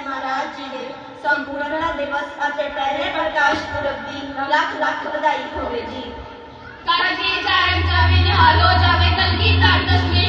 ਭੈਣ ਮਹਾਰਾਜ ਜੀ ਦੇ ਸੰਪੂਰਨਾ ਦਿਵਸ ਅਤੇ ਪਹਿਲੇ ਪ੍ਰਕਾਸ਼ ਪੁਰਬ ਦੀ ਲੱਖ ਲੱਖ ਵਧਾਈ ਹੋਵੇ ਜੀ। ਕਾਜੀ ਜਾਣ ਜਾਵੇ ਨਿਹਾਲ ਹੋ ਜਾਵੇ ਕਲਗੀ ਧਰ ਕਸ਼ਮੀਰ